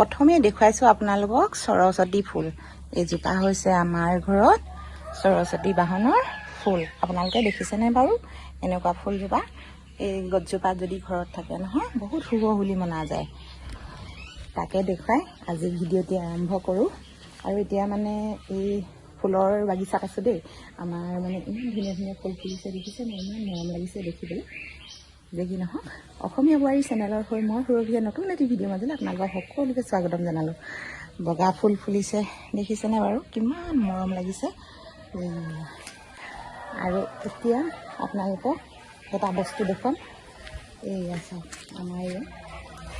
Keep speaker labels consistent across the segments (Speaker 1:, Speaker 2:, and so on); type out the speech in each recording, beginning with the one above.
Speaker 1: প্ৰথমে দেখুৱাইছোঁ আপোনালোকক সৰস্বতী ফুল। এইজোপা হৈছে আমাৰ ঘৰত সৰস্বতী বাহনৰ ফুল। আপোনালোকে দেখিছেনে বাৰু? এনেকুৱা ফুলজোপা। এই গছজোপা যদি ঘৰত থাকে নহয় বহুত শুভ বুলি মনা যায়। তাকে দেখুৱাই আজি ভিডিঅ'টি আৰম্ভ কৰোঁ। আৰু এতিয়া মানে এই ফুলৰ বাগিচাত আছোঁ দেই। আমাৰ মানে ইমান ধুনীয়া ধুনীয়া ফুল ফুলিছে দেখিছে নাই ইমান মৰম লাগিছে দেখিবলৈ। যে কি নহওক অসমীয়া বোৱাৰী চেনেলৰ হৈ মই সুৰক্ষিত নতুন এটি ভিডিঅ' মাজলৈ আপোনালোকক সকলোকে স্বাগতম জনালোঁ। বগা ফুল ফুলিছে দেখিছেনে বাৰু? কিমান মৰম লাগিছে। আৰু এতিয়া আপোনালোকক এটা বস্তু দেখুৱাম। এইয়া চাওক আমাৰ ইয়াত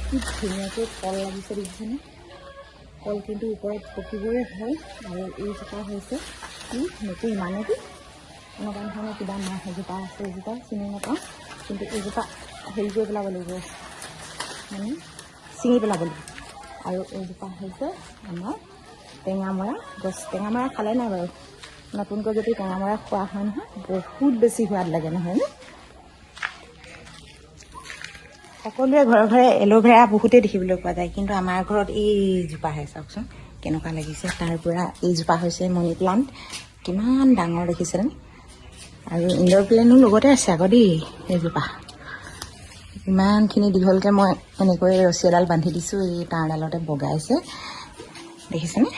Speaker 1: কি ধুনীয়াকৈ কল লাগিছে দেখিছেনে? কল কিন্তু ওপৰত পকিবৰে হয় আৰু এইজোপা হৈছে কি মেকুৰী মানে কি? এনেকুৱা ধৰণৰ কিবা মাছ এজোপা আছে এইজোপা চিনি নাপাওঁ। কিন্তু এইজোপা হেৰি কৰি পেলাব লাগিব। মানে ছিঙি পেলাব লাগিব। আৰু এইজোপা হৈছে আমাৰ টেঙামৰা গছ। টেঙামৰা খালে নাই বাৰু? নতুনকৈ যদি টেঙামৰা খোৱা হয় নহয় বহুত বেছি সোৱাদ লাগে নহয়নে সকলোৰে ঘৰে ঘৰে এল'ভেৰা বহুতেই দেখিবলৈ পোৱা যায় কিন্তু আমাৰ ঘৰত এইজোপাহে চাওকচোন কেনেকুৱা লাগিছে। তাৰ পৰা এইজোপা হৈছে মনি প্লাণ্ট কিমান ডাঙৰ দেখিছেনে? আৰু ইনড'ৰ প্লেনো লগতে আছে আকৌ দেই এইজোপা ইমানখিনি দীঘলকৈ মই এনেকৈ এডাল বান্ধি দিছোঁ এই তাঁৰডালতে বগাইছে। দেখিছেনে?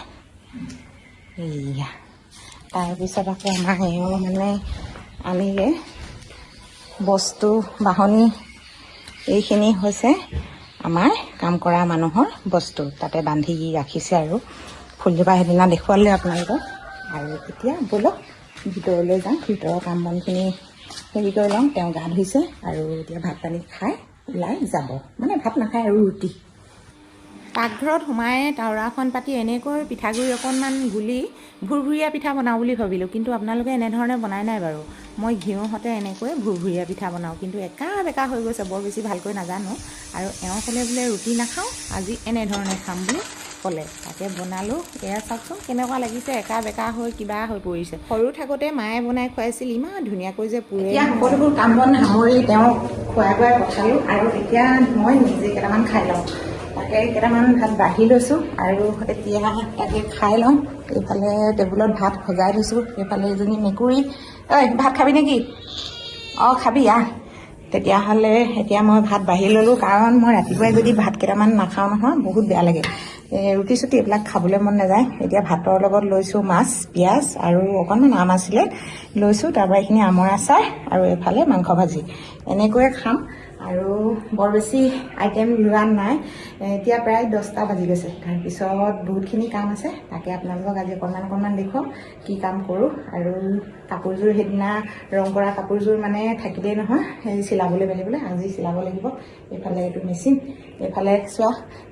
Speaker 1: এইয়া। তাৰপিছত আকৌ আমাৰ এওঁ মানে আনিলে বস্তু বাহনি এইখিনি হৈছে আমাৰ কাম কৰা মানুহৰ বস্তু। তাতে বান্ধি ৰাখিছে আৰু। ফুলজোপা সেইদিনা দেখুৱালে আপোনালোকক। আৰু এতিয়া ব'লক। ভিতৰলৈ যাওঁ ভিতৰৰ কাম বনখিনি হেৰি কৰি লওঁ তেওঁ গা ধুইছে আৰু এতিয়া ভাত পানী খাই ওলাই যাব। মানে ভাত নাখায় আৰু ৰুটি। পাকঘৰত সোমাই তাওৰাখন পাতি এনেকৈ পিঠাগুড়ি অকণমান গুলি ভুৰভুৰীয়া পিঠা বনাওঁ বুলি ভাবিলোঁ। কিন্তু আপোনালোকে এনেধৰণে বনাই নাই বাৰু। মই ঘিউহঁতে এনেকৈ ভুৰভুৰীয়া পিঠা বনাওঁ। কিন্তু একা বেকা হৈ গৈছে বৰ বেছি ভালকৈ নাজানো। আৰু এওঁ ক'লে বোলে ৰুটি নাখাওঁ আজি এনেধৰণে খাম বুলি ক'লে তাকে বনালোঁ। এয়া চাওকচোন কেনেকুৱা লাগিছে একা বেকা হৈ কিবা হৈ পৰিছে। সৰু থাকোঁতে মায়ে বনাই খুৱাইছিল ইমান ধুনীয়াকৈ যে পুৰে। এতিয়া সকলোবোৰ কাম বন সামৰি তেওঁক খুৱাই খুৱাই পঠালোঁ আৰু এতিয়া মই নিজে কেইটামান খাই লওঁ। তাকে কেইটামান ভাত বাঢ়ি লৈছোঁ আৰু এতিয়া তাকে খাই লওঁ। এইফালে টেবুলত ভাত সজাই থৈছোঁ এইফালে এজনী মেকুৰী। ঐ ভাত খাবি নেকি? অঁ খাবি আহ। তেতিয়াহ'লে এতিয়া মই ভাত বাঢ়ি ল'লোঁ কাৰণ মই ৰাতিপুৱাই যদি ভাত কেইটামান নাখাওঁ নহয় বহুত বেয়া লাগে। ৰুটি চুটি এইবিলাক খাবলৈ মন নাযায়। এতিয়া ভাতৰ লগত লৈছোঁ মাছ পিঁয়াজ আৰু অকণমান আম আছিলে। লৈছোঁ তাৰপৰা এইখিনি আমৰ আচাৰ আৰু এইফালে মাংস ভাজি। এনেকৈয়ে খাম। আৰু বৰ বেছি আইটেম লোৱা নাই। এতিয়া প্ৰায় দহটা বাজি গৈছে। তাৰপিছত বহুতখিনি কাম আছে। তাকে আপোনালোকক আজি অকণমান অকণমান দেখুৱাম কি কাম কৰোঁ। আৰু কাপোৰযোৰ সেইদিনা ৰং কৰা কাপোৰযোৰ মানে থাকিলেই নহয় সেই চিলাবলৈ মেলিবলৈ আজি চিলাব লাগিব। এইফালে এইটো মেচিন। এইফালে চোৱা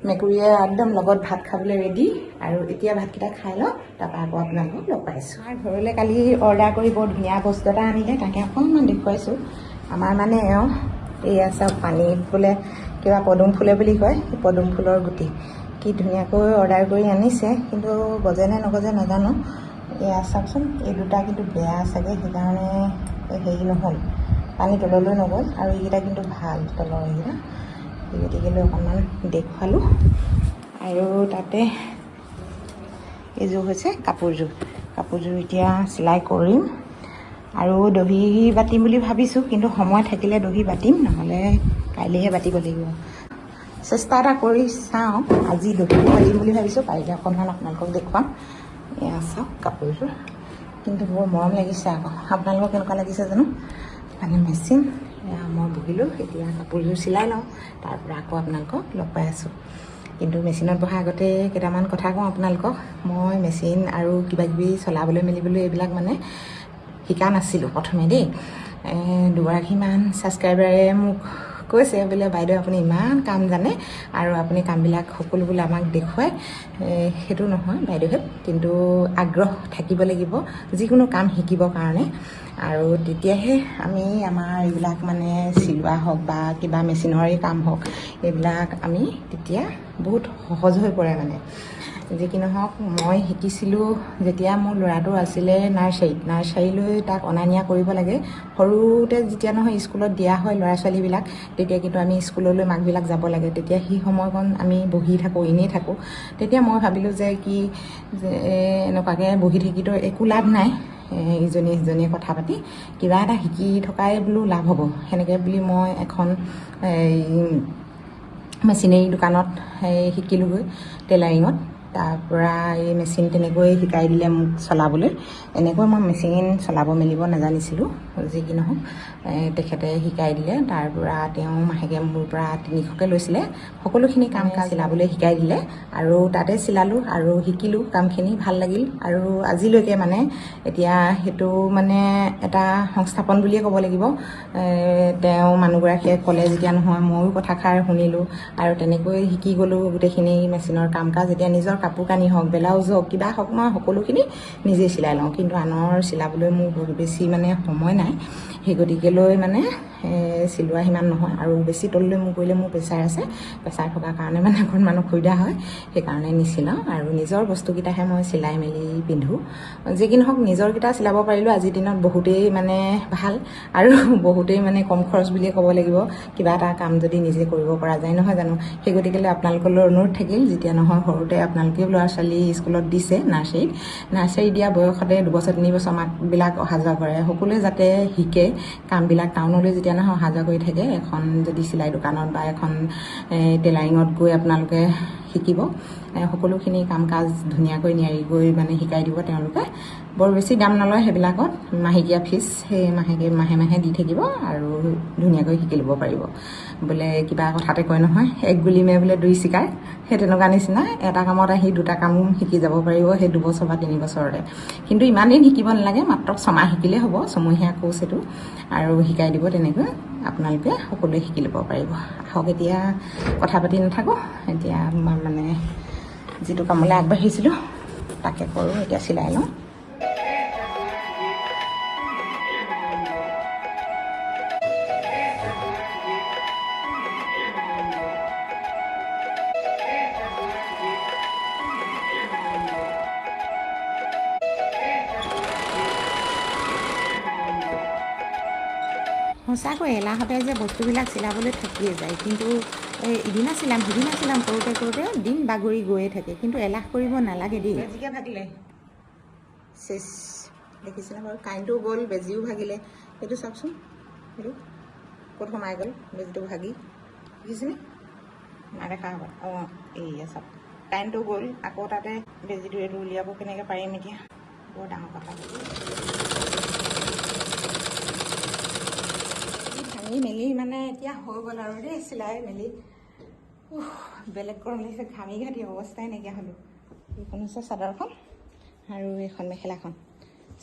Speaker 1: মেকুৰীয়ে একদম লগত ভাত খাবলৈ ৰেডি আৰু এতিয়া ভাতকেইটা খাই লওঁ। তাৰপৰা আকৌ আপোনালোকক লগ পাইছোঁ। আমাৰ ঘৰলৈ কালি অৰ্ডাৰ কৰি বৰ ধুনীয়া বস্তু এটা আনিলে। তাকে অকণমান দেখুৱাইছোঁ। আমাৰ মানে এওঁ এয়া চাওক পানীত বোলে কিবা পদুম ফুলে বুলি কয় পদুম ফুলৰ গুটি। কি ধুনীয়াকৈ অৰ্ডাৰ কৰি আনিছে কিন্তু গজে নে নগজে নাজানো। এয়া চাওকচোন এই দুটা কিন্তু বেয়া চাগে সেইকাৰণে হেৰি নহ'ল। পানী তললৈ নগ'ল আৰু এইকেইটা কিন্তু ভাল তলৰ এইকেইটা। গতিকেলৈ অকণমান দেখুৱালোঁ। আৰু তাতে এইযোৰ হৈছে কাপোৰযোৰ। কাপোৰযোৰ এতিয়া চিলাই কৰিম। আৰু দহি বাতিম বুলি ভাবিছোঁ কিন্তু সময় থাকিলে দহি বাতিম নহ'লে কাইলৈহে বাতিব লাগিব। চেষ্টা এটা কৰি চাওঁ আজি দহি বাতিম বুলি ভাবিছোঁ পাৰিলে অকণমান আপোনালোকক দেখুৱাম। এয়া চাওক কাপোৰযোৰ কিন্তু বৰ মৰম লাগিছে আকৌ। আপোনালোকক কেনেকুৱা লাগিছে জানো? মানে মেচিন এয়া মই বহিলোঁ এতিয়া কাপোৰযোৰ চিলাই লওঁ তাৰপৰা আকৌ আপোনালোকক লগ পাই আছোঁ। কিন্তু মেচিনত বহাৰ আগতে কেইটামান কথা কওঁ আপোনালোকক। মই মেচিন আৰু কিবাকিবি চলাবলৈ মেলিবলৈ এইবিলাক মানে শিকা নাছিলোঁ প্ৰথমে দেই। দুগৰাকীমান ছাবস্ক্ৰাইবাৰে মোক কৈছে বোলে বাইদেউ আপুনি ইমান কাম জানে আৰু আপুনি কামবিলাক সকলো বোলে আমাক দেখুৱায় সেইটো নহয় বাইদেউহেত কিন্তু আগ্ৰহ থাকিব লাগিব যিকোনো কাম শিকিবৰ কাৰণে। আৰু তেতিয়াহে আমি আমাৰ এইবিলাক মানে চিলোৱা হওক বা কিবা মেচিনৰে কাম হওক এইবিলাক আমি তেতিয়া বহুত সহজ হৈ পৰে মানে। যি কি নহওক মই শিকিছিলোঁ যেতিয়া মোৰ ল'ৰাটো আছিলে নাৰ্চাৰীত নাৰ্চাৰীলৈ তাক অনা নিয়া কৰিব লাগে। সৰুতে যেতিয়া নহয় স্কুলত দিয়া হয় ল'ৰা ছোৱালীবিলাক তেতিয়া কিন্তু আমি স্কুললৈ মাকবিলাক যাব লাগে। তেতিয়া সেই সময়কণ আমি বহি থাকোঁ এনেই থাকোঁ। তেতিয়া মই ভাবিলোঁ যে কি এনেকুৱাকৈ বহি থাকিতো একো লাভ নাই ইজনীয়ে সিজনীয়ে কথা পাতি কিবা এটা শিকি থকাই বোলো লাভ হ'ব। সেনেকৈ বুলি মই এখন মেচিনেৰী দোকানত শিকিলোঁগৈ টেইলাৰিঙত। তাৰপৰা এই মেচিন তেনেকৈ শিকাই দিলে মোক চলাবলৈ। এনেকৈ মই মেচিন চলাব মেলিব নাজানিছিলোঁ যি কি নহওক। তেখেতে শিকাই দিলে। তাৰপৰা তেওঁ মাহেকে মোৰ পৰা তিনিশকৈ লৈছিলে। সকলোখিনি কাম কাজ চিলাবলৈ শিকাই দিলে। আৰু তাতে চিলালোঁ আৰু শিকিলোঁ। কামখিনি ভাল লাগিল। আৰু আজিলৈকে মানে এতিয়া সেইটো মানে এটা সংস্থাপন বুলিয়ে ক'ব লাগিব। তেওঁ মানুহগৰাকীয়ে ক'লে যেতিয়া নহয় ময়ো কথাষাৰ শুনিলোঁ। আৰু তেনেকৈ শিকি গ'লোঁ গোটেইখিনি মেচিনৰ কাম কাজ এতিয়া নিজৰ কাপোৰ কানি হওক ব্লাউজ হওক কিবা হওক মই সকলোখিনি নিজেই চিলাই লওঁ। কিন্তু আনৰ চিলাবলৈ মোৰ বহুত বেছি মানে সময় নাই। সেই গতিকেলৈ মানে চিলোৱা সিমান নহয়। আৰু বেছি তললৈ মোৰ কৰিলে মোৰ প্ৰেছাৰ আছে। প্ৰেছাৰ থকাৰ কাৰণে মানে অকণমান অসুবিধা হয়। সেইকাৰণে নিচিলাওঁ। আৰু নিজৰ বস্তুকেইটাহে মই চিলাই মেলি পিন্ধোঁ। যি কি নহওক নিজৰকেইটা চিলাব পাৰিলোঁ। আজিৰ দিনত বহুতেই মানে ভাল। আৰু বহুতেই মানে কম খৰচ বুলিয়ে ক'ব লাগিব। কিবা এটা কাম যদি নিজে কৰিব পৰা যায়। নহয় জানো? সেই গতিকেলৈ আপোনালোকলৈ অনুৰোধ থাকিল। যেতিয়া নহয় সৰুতে আপোনালোকেও ল'ৰা ছোৱালী স্কুলত দিছে নাৰ্চাৰীত। নাৰ্চাৰী দিয়া বয়সতে দুবছৰ তিনি বছৰ মাকবিলাক অহা যোৱা কৰে। সকলোৱে যাতে শিকে। কামবিলাক টাউনলৈ যেতিয়া নহয় অহা যোৱা কৰি থাকে এখন যদি চিলাই দোকানত বা এখন এ, টেইলাৰিঙত গৈ আপোনালোকে শিকিব। সকলোখিনি কাম কাজ ধুনীয়াকৈ নিয়াৰি গৈ মানে শিকাই দিব তেওঁলোকে। বৰ বেছি দাম নলয় সেইবিলাকত। মাহেকীয়া ফিজ সেই মাহেকে মাহে মাহে দি থাকিব আৰু ধুনীয়াকৈ শিকি ল'ব পাৰিব। বোলে কিবা কথাতে কয় নহয় এক গুলি মে বোলে দুই চিকাৰ সেই তেনেকুৱা নিচিনা এটা কামত আহি দুটা কাম শিকি যাব পাৰিব সেই দুবছৰ বা তিনি বছৰতে। কিন্তু ইমান দিন শিকিব নালাগে মাত্ৰ ছমাহ শিকিলেই হ'ব ছমহীয়া কোৰ্চ এইটো। আৰু শিকাই দিব তেনেকৈ। আপোনালোকে সকলোৱে শিকি ল'ব পাৰিব। আহক এতিয়া কথা পাতি নাথাকোঁ। এতিয়া মই মানে যিটো কামলৈ আগবাঢ়িছিলোঁ তাকে কৰোঁ এতিয়া চিলাই লওঁ। সঁচাকৈ এলাহতে যে বস্তুবিলাক চিলাবলৈ থাকিয়ে যায় কিন্তু এই ইদিনা চিলাম সিদিনা চিলাম কৰোঁতে কৰোঁতে দিন বাগৰি গৈয়ে থাকে কিন্তু এলাহ কৰিব নালাগে দেই। বেজিকে ভাগিলে। চেচ দেখিছেনে বাৰু কাৰেণ্টটো গ'ল বেজিও ভাগিলে। সেইটো চাওকচোন সেইটো ক'ত সোমাই গ'ল বেজিটো ভাগি। দেখিছেনে নাই দেখা হ'ব। অঁ এইয়া চাওক। কাৰেণ্টটো গ'ল আকৌ তাতে বেজিটো এইটো উলিয়াব কেনেকৈ পাৰিম এতিয়া। বৰ ডাঙৰ কথা। ভাঙি মেলি মানে এতিয়া হৈ গ'ল আৰু দেই চিলাই মেলি। বেলেগ গৰম লাগিছে ঘামি ঘাটি অৱস্থাই নাইকিয়া হ'লোঁ। এইখন হৈছে চাদৰখন আৰু এইখন মেখেলাখন।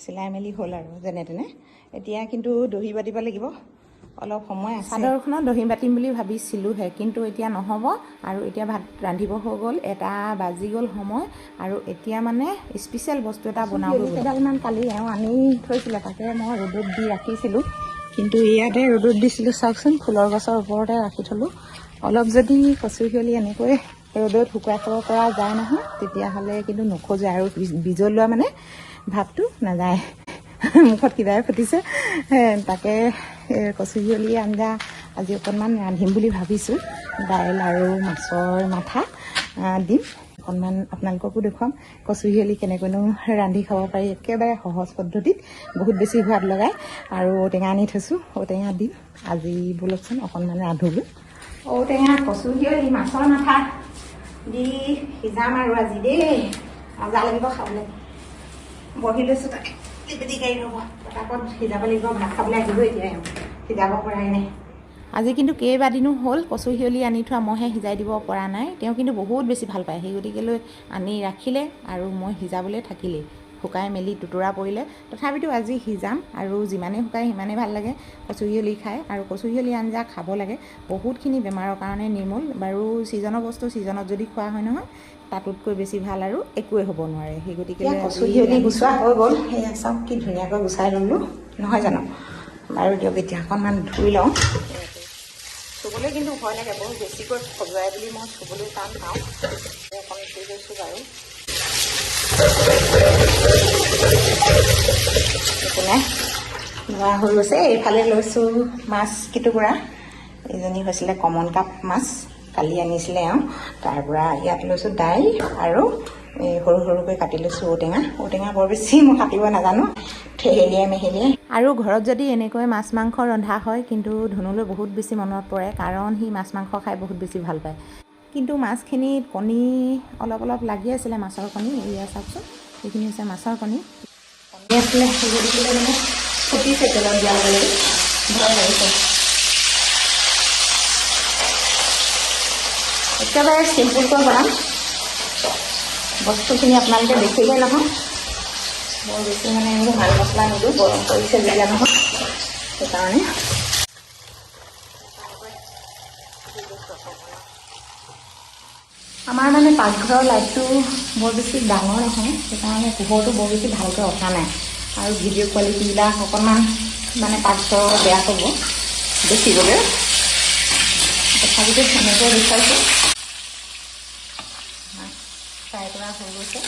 Speaker 1: চিলাই মেলি হ'ল আৰু যেনে তেনে। এতিয়া কিন্তু দহি বাতিব লাগিব। অলপ সময় আছে। চাদৰখনত দহি বাতিম বুলি ভাবিছিলোঁহে কিন্তু এতিয়া নহ'ব আৰু এতিয়া ভাত ৰান্ধিব হৈ গ'ল এটা বাজি গ'ল সময় আৰু এতিয়া মানে স্পেচিয়েল বস্তু এটা বনাব কেইডালমান কালি এওঁ আনি থৈছিলে তাকে মই ৰ'দত দি ৰাখিছিলোঁ। কিন্তু ইয়াতে ৰ'দত দিছিলোঁ চাওকচোন ফুলৰ গছৰ ওপৰতে ৰাখি থ'লোঁ। অলপ যদি কচু শিয়লি এনেকৈ ৰ'দত শুকুৱাই খাব পৰা যায় নহয় তেতিয়াহ'লে কিন্তু নোখোজে আৰু বীজ- বিজলুৱা মানে ভাতটো নাযায়। মুখত কিবাই ফুটিছে। তাকে কচু শিয়লি আঞ্জা আজি অকণমান ৰান্ধিম বুলি ভাবিছোঁ। দাইল আৰু মাছৰ মাথা দিম। অকণমান আপোনালোককো দেখুৱাম। কচু শিয়লি কেনেকৈনো ৰান্ধি খাব পাৰি একেবাৰে সহজ পদ্ধতিত বহুত বেছি সোৱাদ লগায় আৰু ঔটেঙা আনি থৈছোঁ। ঔটেঙা দিম আজি বোলকচোন অকণমান ৰান্ধোগৈ। ঔটেঙা কচু শিয়লি মাছৰ মাথা দি সিজাম আৰু আজি দেই। মজা লাগিব খাবলৈ। বহি লৈছোঁ তাকে। পিটিকাই ৰ'ব। পটাপট সিজাব লাগিব। ভাত খাবলৈ আহিব এতিয়া। সিজাব পৰাই নাই। আজি কিন্তু কেইবাদিনো হ'ল কচু শিয়লি আনি থোৱা মইহে সিজাই দিব পৰা নাই। তেওঁ কিন্তু বহুত বেছি ভাল পায়। সেই গতিকেলৈ আনি ৰাখিলে আৰু মই সিজাবলৈ থাকিলেই। শুকাই মেলি টুটুৰা পৰিলে। তথাপিতো আজি সিজাম আৰু যিমানেই শুকাই সিমানেই ভাল লাগে কচু শিয়লি খাই। আৰু কচু শিয়লি আঞ্জা খাব লাগে। বহুতখিনি বেমাৰৰ কাৰণে নিৰ্মূল। বাৰু ছিজনৰ বস্তু ছিজনত যদি খোৱা হয় নহয় তাতোতকৈ বেছি ভাল আৰু একোৱে হ'ব নোৱাৰে। সেই গতিকে কচু শিয়লি গুচোৱা হৈ গ'ল। সেয়া চাওক কি ধুনীয়াকৈ গুচাই ল'লোঁ। নহয় জানো? বাৰু দিয়ক এতিয়া অকণমান ধুই লওঁ। চুবলৈ কিন্তু ভয় লাগে বহুত বেছিকৈ সজোৱাই বুলি মই চুবলৈ টান পাওঁ। অকণ থৈ গৈছোঁ বাৰু। ধোৱা হৈ গৈছে এইফালে লৈছোঁ মাছ কিটুকুৰা। এইজনী হৈছিলে কমন কাপ মাছ কালি আনিছিলে আৰু। তাৰপৰা ইয়াত লৈছোঁ দাইল আৰু এই সৰু সৰুকৈ কাটি লৈছোঁ ঔটেঙা। ঔটেঙা বৰ বেছি মই কাটিব নাজানো। আৰু ঘৰত যদি এনেকৈ মাছ মাংস ৰন্ধা হয় কিন্তু ধনুলৈ বহুত বেছি মনত পৰে কাৰণ সি মাছ মাংস খাই বহুত বেছি ভাল পায়। কিন্তু মাছখিনিত কণী অলপ অলপ লাগি আছিলে মাছৰ কণী এয়া চাওকচোন। সেইখিনি হৈছে মাছৰ কণী। একেবাৰে চিম্পুলকৈ বনাম। বস্তুখিনি আপোনালোকে দেখিলে নহয়। বৰ বেছি মানে এইবোৰ মাল মছলা নিদিওঁ, গৰম কৰিছে যেতিয়া নহয়। সেইকাৰণে। আমাৰ মানে পাকঘৰৰ লাইটটো বৰ বেছি ডাঙৰ নহয়, সেইকাৰণে পোহৰটো বৰ বেছি ভালকৈ অহা নাই। আৰু ভিডিঅ' কোৱালিটিবিলাক অকণমান মানে পাকঘৰৰ বেয়া হ'ব, দেখিবলৈ। তথাপিতো সেনেকৈ মাছ ফ্ৰাই কৰা হৈ গৈছে।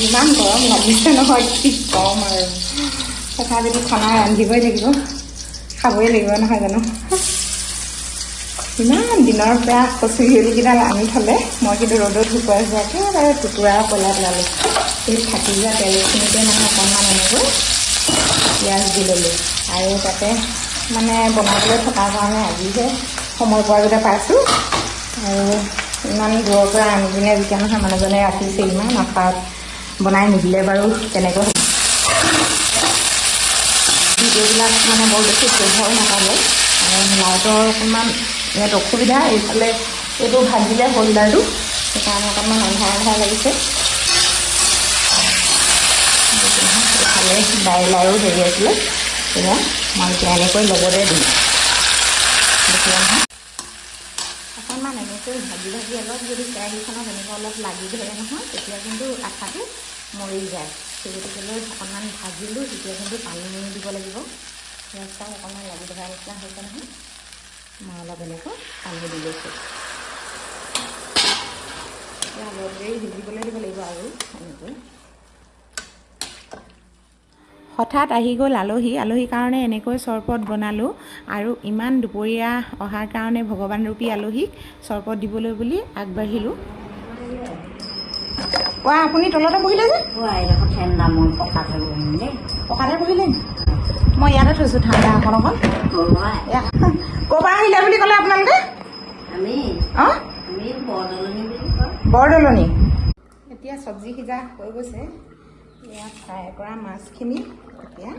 Speaker 1: ইমান গৰম লাগিছে নহয় কি কম আৰু। তথাপিতো খানা ৰান্ধিবই লাগিব। খাবই লাগিব নহয় জানো? ইমান দিনৰ পৰা কচু শিউলিকেইডাল আনি থ'লে মই কিন্তু ৰ'দত শুকুৱাইছোঁ একেবাৰে টুকুৰা পেলাই পেলালোঁ। সেই থাকি যোৱা তেলখিনিতে মানে অকণমান এনেকৈ পিঁয়াজ দি ল'লোঁ। আৰু তাতে মানে বনাবলৈ থকাৰ কাৰণে আজিহে সময় পোৱা গোটে পাইছোঁ। আৰু ইমান দূৰৰ পৰা আনি পিনে যেতিয়া নহয় মানুহজনে ৰাখিছে ইমান আশাত। বনাই নিদিলে বাৰু কেনেকৈ ভিডিঅ'বিলাক মানে বৰ বেছি প্ৰভাৱ নাপালে। আৰু লাইটৰ অকণমান ইয়াত অসুবিধা, এইফালে এইটো ভাজিলে হোল্ডাৰটো সেইকাৰণে অকণমান আন্ধাৰ আন্ধাৰ লাগিছে। এইফালে দাইল আৰু হেৰি আছিলে সেয়া মই এতিয়া এনেকৈ লগতে দিম। অকণমান এনেকৈ ভাজি ভাজি অলপ, যদি কেৰাহীখনত এনেকৈ অলপ লাগি ধৰে নহয়, তেতিয়া কিন্তু আঠাটো মৰি যায়। সেই গতিকেলৈ অকণমান ভাজিলোঁ, তেতিয়া কিন্তু পানী দিব লাগিব। চাওঁ অকণমান লাগি ধৰা নিচিনা হৈছে নহয়। মই অলপ এনেকৈ পানী দি লৈছোঁ। এতিয়া অলপ দেৰি সিজিবলৈ দিব লাগিব আৰু এনেকৈ। হঠাৎ আহি গ'ল আলহী। আলহীৰ কাৰণে এনেকৈ চৰবত বনালোঁ আৰু ইমান দুপৰীয়া অহাৰ কাৰণে ভগৱানৰূপী আলহীক চৰবত দিবলৈ বুলি আগবাঢ়িলোঁ। কোৱা আপুনি তলতে বহিলে যে?
Speaker 2: মই পকাতে বহিম দেই।
Speaker 1: পকাতে বহিলে? মই ইয়াতে থৈছোঁ ঠাণ্ডা অকণ অকণ।
Speaker 2: বৰুৱাই
Speaker 1: এয়া ক'ৰ পৰা আহিলে বুলি ক'লে আপোনালোকে?
Speaker 2: আমি?
Speaker 1: অঁ?
Speaker 2: বৰদলনি।
Speaker 1: এতিয়া চব্জি সিজা হৈ গৈছে। ফ্ৰাই কৰা মাছখিনি এতিয়া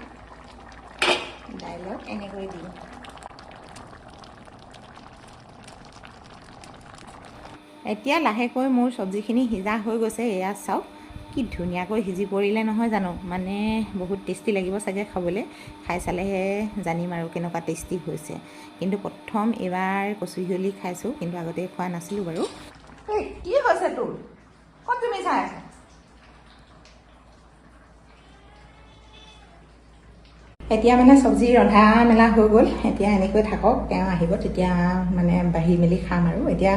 Speaker 1: এতিয়া লাহেকৈ মোৰ চব্জিখিনি সিজা হৈ গৈছে এয়া চাওক কি ধুনীয়াকৈ সিজি পৰিলে নহয় জানো? মানে বহুত টেষ্টি লাগিব চাগে খাবলৈ। খাই চালেহে জানিম আৰু কেনেকুৱা টেষ্টি হৈছে। কিন্তু প্ৰথম এইবাৰ কচুহিয়লি খাইছোঁ কিন্তু আগতে খোৱা নাছিলোঁ বাৰু। কি হৈছে তোৰ? ক'ত তুমি চাই আছা? এতিয়া মানে চব্জি ৰন্ধা মেলা হৈ গ'ল। এতিয়া এনেকৈ থাকক তেওঁ আহিব তেতিয়া মানে বাঢ়ি মেলি খাম আৰু। এতিয়া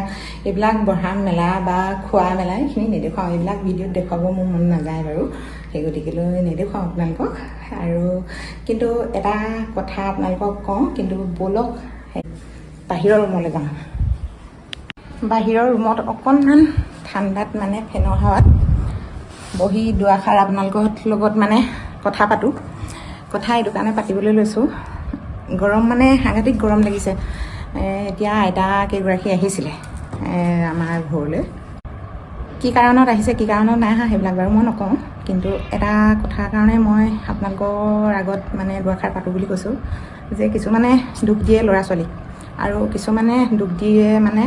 Speaker 1: এইবিলাক বঢ়া মেলা বা খোৱা মেলা এইখিনি নেদেখুৱাওঁ এইবিলাক ভিডিঅ'ত দেখুৱাব মোৰ মন নাযায় বাৰু। সেই গতিকেলৈ নেদেখুৱাওঁ আপোনালোকক। আৰু কিন্তু এটা কথা আপোনালোকক কওঁ কিন্তু ব'লক বাহিৰৰ ৰুমলৈ যাওঁ বাহিৰৰ ৰুমত অকণমান ঠাণ্ডাত মানে ফেনৰ হাৱাত বহি দুআষাৰ আপোনালোকৰ লগত মানে কথা পাতোঁ। কথা এইটো কাৰণে পাতিবলৈ লৈছোঁ। গৰম মানে সাংঘাতিক গৰম লাগিছে। এতিয়া আইতা কেইগৰাকী আহিছিলে আমাৰ ঘৰলৈ। কি কাৰণত আহিছে কি কাৰণত নাই অহা সেইবিলাক বাৰু মই নকওঁ। কিন্তু এটা কথাৰ কাৰণে মই আপোনালোকৰ আগত মানে দুআষাৰ পাতোঁ বুলি কৈছোঁ যে কিছুমানে দুখ দিয়ে ল'ৰা ছোৱালীক আৰু কিছুমানে দুখ দিয়ে মানে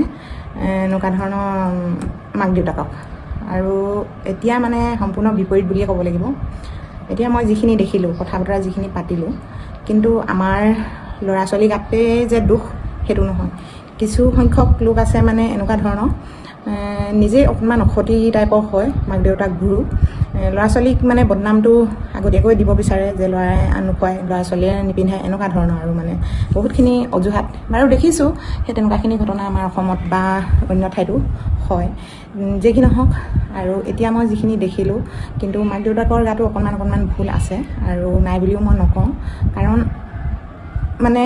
Speaker 1: এনেকুৱা ধৰণৰ মাক দেউতাকক আৰু এতিয়া মানে সম্পূৰ্ণ বিপৰীত বুলিয়ে ক'ব লাগিব। এতিয়া মই যিখিনি দেখিলোঁ কথা বতৰা যিখিনি পাতিলোঁ কিন্তু আমাৰ ল'ৰা ছোৱালী গাতে যে দুখ সেইটো নহয়। কিছু সংখ্যক লোক আছে মানে এনেকুৱা ধৰণৰ। নিজেই অকণমান অসতি টাইপৰ হয় মাক দেউতাক গুৰু। ল'ৰা ছোৱালীক মানে বদনামটো আগতীয়াকৈ দিব বিচাৰে যে ল'ৰাই নোখোৱাই ল'ৰা ছোৱালীয়ে নিপিন্ধে এনেকুৱা ধৰণৰ আৰু মানে। বহুতখিনি অজুহাত। বাৰু দেখিছোঁ সেই তেনেকুৱাখিনি ঘটনা আমাৰ অসমত বা অন্য ঠাইতো হয়। যি কি নহওক আৰু এতিয়া মই যিখিনি দেখিলোঁ কিন্তু মাক দেউতাকৰ গাতো অকণমান অকণমান ভুল আছে আৰু নাই বুলিও মই নকওঁ। কাৰণ মানে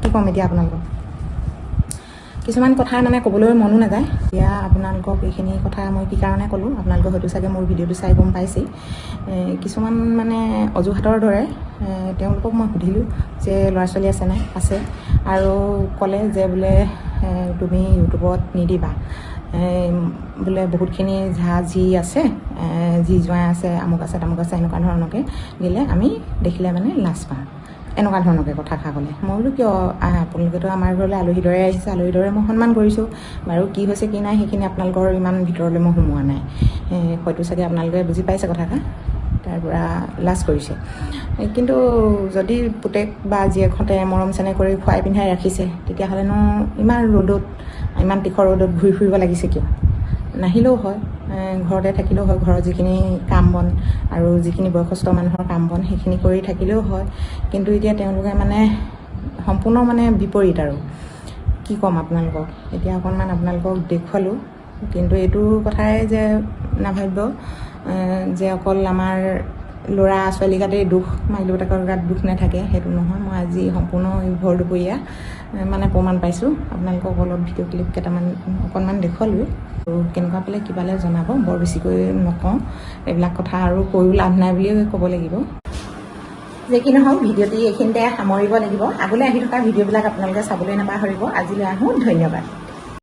Speaker 1: কি ক'ম এতিয়া আপোনালোকক? কিছুমান কথা মানে ক'বলৈ মনো নাযায়। এতিয়া আপোনালোকক এইখিনি কথা মই কি কাৰণে ক'লোঁ আপোনালোকে হয়তো চাগে মোৰ ভিডিঅ'টো চাই গম পাইছেই। কিছুমান মানে অজুহাতৰ দৰে তেওঁলোকক মই সুধিলোঁ যে ল'ৰা ছোৱালী আছে নাই আছে। আৰু ক'লে যে বোলে তুমি ইউটিউবত নিদিবা। বোলে বহুতখিনি ঝা যি আছে যি জোঁৱাই আছে আমুক আছে তামুক আছে এনেকুৱা ধৰণৰকৈ দিলে আমি দেখিলে মানে লাজ পাওঁ এনেকুৱা ধৰণৰকৈ কথাষাৰ ক'লে মই বোলো কিয় আপোনালোকেতো আমাৰ ঘৰলৈ আলহী দৰে আহিছে আলহী দৰে মই সন্মান কৰিছোঁ। বাৰু কি হৈছে কি নাই সেইখিনি আপোনালোকৰ ইমান ভিতৰলৈ মই সোমোৱা নাই। হয়তো চাগে আপোনালোকে বুজি পাইছে কথাষাৰ। তাৰ পৰা লাজ কৰিছে। কিন্তু যদি পুতেক বা জীয়েকহঁতে মৰম চেনেহ কৰি খুৱাই পিন্ধাই ৰাখিছে তেতিয়াহ'লেনো ইমান ৰ'দত ইমান তীখৰ ৰ'দত ঘূৰি ফুৰিব লাগিছে কিয়? নাহিলেও হয়। ঘৰতে থাকিলেও হয় ঘৰৰ যিখিনি কাম বন আৰু যিখিনি বয়সস্থ মানুহৰ কাম বন সেইখিনি কৰি থাকিলেও হয়। কিন্তু এতিয়া তেওঁলোকে মানে সম্পূৰ্ণ মানে বিপৰীত আৰু। কি ক'ম আপোনালোকক? এতিয়া অকণমান আপোনালোকক দেখুৱালোঁ। কিন্তু এইটো কথাই যে নাভাবিব যে অকল আমাৰ ল'ৰা ছোৱালী গাতেই দুখ মাক দেউতাকৰ গাত দুখ নাথাকে সেইটো নহয়। মই আজি সম্পূৰ্ণ ভৰ দুপৰীয়া মানে প্ৰমাণ পাইছোঁ। আপোনালোকক অলপ ভিডিঅ' ক্লিপ কেইটামান অকণমান দেখুৱালোৱে আৰু কেনেকুৱা পালে কি জনাব। বৰ বেছিকৈ নকওঁ। এইবিলাক কথা আৰু কৈও লাভ নাই বুলিয়ে ক'ব লাগিব। যে কি নহওক ভিডিঅ'টি এইখিনিতে সামৰিব লাগিব। আগলৈ আহি থকা ভিডিঅ'বিলাক আপোনালোকে চাবলৈ নাপাহৰিব। আজিলৈ আহোঁ। ধন্যবাদ।